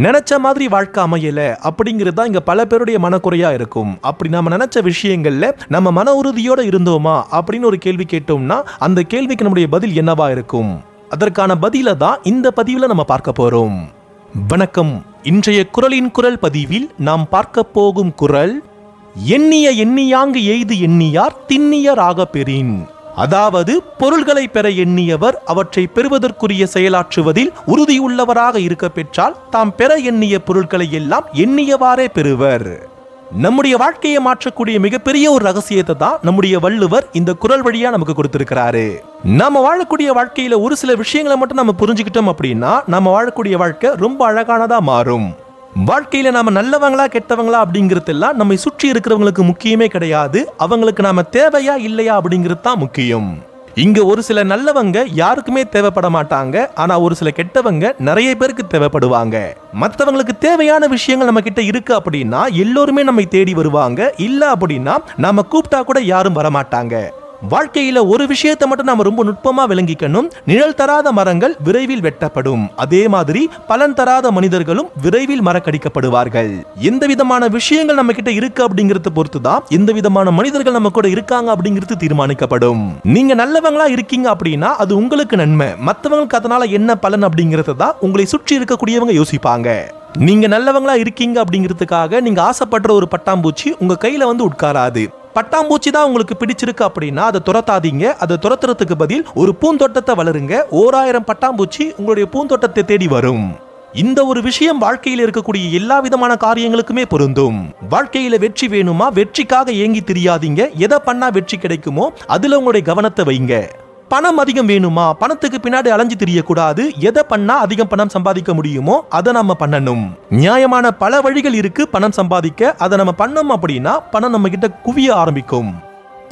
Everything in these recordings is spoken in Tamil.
நினச்ச மாதிரி வாழ்க்கை அமையல அப்படிங்கிறது தான் இங்கே பல பேருடைய மனக்குறையாக இருக்கும். அப்படி நம்ம நினச்ச விஷயங்களில் நம்ம மன உறுதியோடு இருந்தோமா அப்படின்னு ஒரு கேள்வி கேட்டோம்னா அந்த கேள்விக்கு நம்முடைய பதில் என்னவா இருக்கும்? அதற்கான பதிலை தான் இந்த பதிவில் நம்ம பார்க்க போகிறோம் வணக்கம். இன்றைய குரலின் குரல் பதிவில் நாம் பார்க்க போகும் குரல் எண்ணிய எண்ணியாங்கு எய்து எண்ணியார் திண்ணியராக பெறின். அதாவது பொருள்களை பெற எண்ணியவர் அவற்றை பெறுவதற்குரிய செயலாற்றுவதில் உறுதியுள்ளவராக இருக்க பெற்றால் தாம் பெற எண்ணிய பொருட்களை எல்லாம் எண்ணியவாறே பெறுவர். நம்முடைய வாழ்க்கையை மாற்றக்கூடிய மிகப்பெரிய ஒரு ரகசியத்தை தான் நம்முடைய வள்ளுவர் இந்த குரல் வழியா நமக்கு கொடுத்திருக்கிறாரு. நம்ம வாழக்கூடிய வாழ்க்கையில ஒரு சில விஷயங்களை மட்டும் நம்ம புரிஞ்சுக்கிட்டோம் அப்படின்னா நம்ம வாழக்கூடிய வாழ்க்கை ரொம்ப அழகானதா மாறும். வாழ்க்கையில் நாம் நல்லவங்களா கெட்டவங்களா அப்படிங்கிறதெல்லாம் நம்மை சுற்றி இருக்கிறவங்களுக்கு முக்கியமே கிடையாது. அவங்களுக்கு நாம் தேவையா இல்லையா அப்படிங்கிறது தான் முக்கியம். இங்கே ஒரு சில நல்லவங்க யாருக்குமே தேவைப்பட மாட்டாங்க. ஆனால் ஒரு சில கெட்டவங்க நிறைய பேருக்கு தேவைப்படுவாங்க. மற்றவங்களுக்கு தேவையான விஷயங்கள் நம்ம கிட்ட இருக்கு அப்படின்னா எல்லோருமே நம்மை தேடி வருவாங்க. இல்லை அப்படின்னா நம்ம கூப்பிட்டா கூட யாரும் வரமாட்டாங்க. வாழ்க்கையில் ஒரு விஷயத்தை மட்டும் நாம் ரொம்ப நுட்பமாக விளங்கிக்கணும். நிழல் தராத மரங்கள் விரைவில் வெட்டப்படும். அதே மாதிரி பலன் தராத மனிதர்களும் விரைவில் மரக்கடிக்கப்படுவார்கள். எந்த விதமான விஷயங்கள் நம்ம கிட்ட இருக்கு அப்படிங்கறத பொறுத்து தான் எந்த விதமான மனிதர்கள் நம்ம கூட இருக்காங்க அப்படிங்கிறது தீர்மானிக்கப்படும். நீங்க நல்லவங்களா இருக்கீங்க அப்படின்னா அது உங்களுக்கு நன்மை. மற்றவங்களுக்கு அதனால என்ன பலன் அப்படிங்கறத தான் உங்களை சுற்றி இருக்கக்கூடியவங்க யோசிப்பாங்க. நீங்க நல்லவங்களா இருக்கீங்க அப்படிங்கிறதுக்காக நீங்க ஆசைப்படுற ஒரு பட்டாம்பூச்சி உங்க கையில வந்து உட்காராது. பட்டாம்பூச்சி தான் உங்களுக்கு பிடிச்சிருக்கு அப்படின்னா அதை துரத்தாதீங்க. அதை துரத்துறதுக்கு பதில் ஒரு பூந்தோட்டத்தை வளருங்க. ஓராயிரம் பட்டாம்பூச்சி உங்களுடைய பூந்தோட்டத்தை தேடி வரும். இந்த ஒரு விஷயம் வாழ்க்கையில் இருக்கக்கூடிய எல்லா விதமான காரியங்களுக்குமே பொருந்தும். வாழ்க்கையில வெற்றி வேணுமா? வெற்றிக்காக ஏங்கி தெரியாதீங்க. எதை பண்ணா வெற்றி கிடைக்குமோ அதுல உங்களுடைய கவனத்தை வைங்க. பணம் அதிகம் வேணுமா? பணத்துக்கு பின்னாடி அலைஞ்சு தெரியக்கூடாது. எதை பண்ணா அதிகம் பணம் சம்பாதிக்க முடியுமோ அதை நம்ம பண்ணணும். நியாயமான பல வழிகள் இருக்கு பணம் சம்பாதிக்க. அதை நம்ம பண்ணோம் அப்படின்னா பணம் நம்ம கிட்ட குவிய ஆரம்பிக்கும்.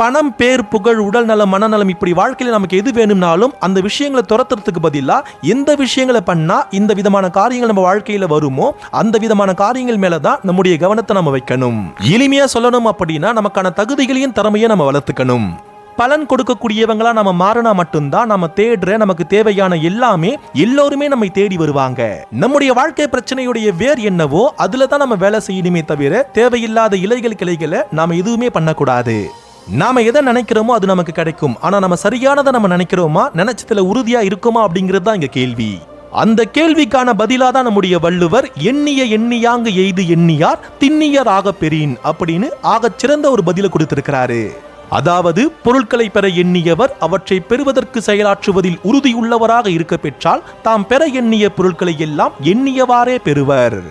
பணம் பேர் புகழ் உடல் நலம் மனநலம் இப்படி வாழ்க்கையில் நமக்கு எது வேணும்னாலும் அந்த விஷயங்களை துரத்துறதுக்கு பதிலாக எந்த விஷயங்களை பண்ணால் இந்த விதமான காரியங்கள் நம்ம வாழ்க்கையில் வருமோ அந்த விதமான காரியங்கள் மேலே தான் நம்முடைய கவனத்தை நம்ம வைக்கணும். எளிமையாக சொல்லணும் அப்படின்னா நமக்கான தகுதிகளையும் திறமையை நம்ம வளர்த்துக்கணும். பலன் கொடுக்கக்கூடியவங்களா நம்ம மாறினா மட்டும்தான் நம்ம தேடுற நமக்கு தேவையான எல்லாமே எல்லோருமே நம்மை தேடி வருவாங்க. நம்முடைய வாழ்க்கை பிரச்சனையுடைய வேர் என்னவோ அதுல தான் நம்ம வேலை செய்யணுமே தவிர தேவையில்லாத இலைகள் கிளைகளை நாம எதுவுமே பண்ணக்கூடாது. நாம எதை நினைக்கிறோமோ அது நமக்கு கிடைக்கும். ஆனா நம்ம சரியானதை நம்ம நினைக்கிறோமா நினைச்சதுல உறுதியா இருக்குமா அப்படிங்கிறது தான் இங்க கேள்வி. அந்த கேள்விக்கான பதிலா தான் நம்முடைய வள்ளுவர் எண்ணிய எண்ணியாங்கு எய்து எண்ணியார் திண்ணியராக பெறின் அப்படின்னு ஆகச் சிறந்த ஒரு பதில கொடுத்திருக்கிறாரு. அதாவது பொருட்களை பெற எண்ணியவர் அவற்றை பெறுவதற்கு செயலாற்றுவதில் உறுதியுள்ளவராக இருக்க பெற்றால் தாம் பெற எண்ணிய பொருட்களை எல்லாம் எண்ணியவாறே பெறுவர்.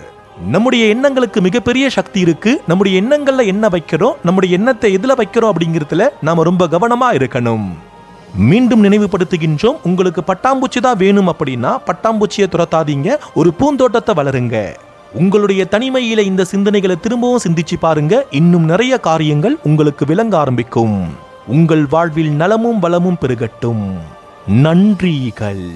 நம்முடைய எண்ணங்களுக்கு மிகப்பெரிய சக்தி இருக்கு. நம்முடைய எண்ணங்கள்ல என்ன வைக்கிறோம்? நம்முடைய எண்ணத்தை எதுல வைக்கிறோம் அப்படிங்கிறதுல நாம ரொம்ப கவனமா இருக்கணும். மீண்டும் நினைவுபடுத்துகின்றோம். உங்களுக்கு பட்டாம்பூச்சி தான் வேணும் அப்படின்னா பட்டாம்பூச்சியை துரத்தாதீங்க. ஒரு பூந்தோட்டத்தை வளருங்க. உங்களுடைய தனிமையில இந்த சிந்தனைகளை திரும்பவும் சிந்திச்சு பாருங்க. இன்னும் நிறைய காரியங்கள் உங்களுக்கு விளங்க ஆரம்பிக்கும். உங்கள் வாழ்வில் நலமும் வளமும் பெருகட்டும். நன்றிகள்.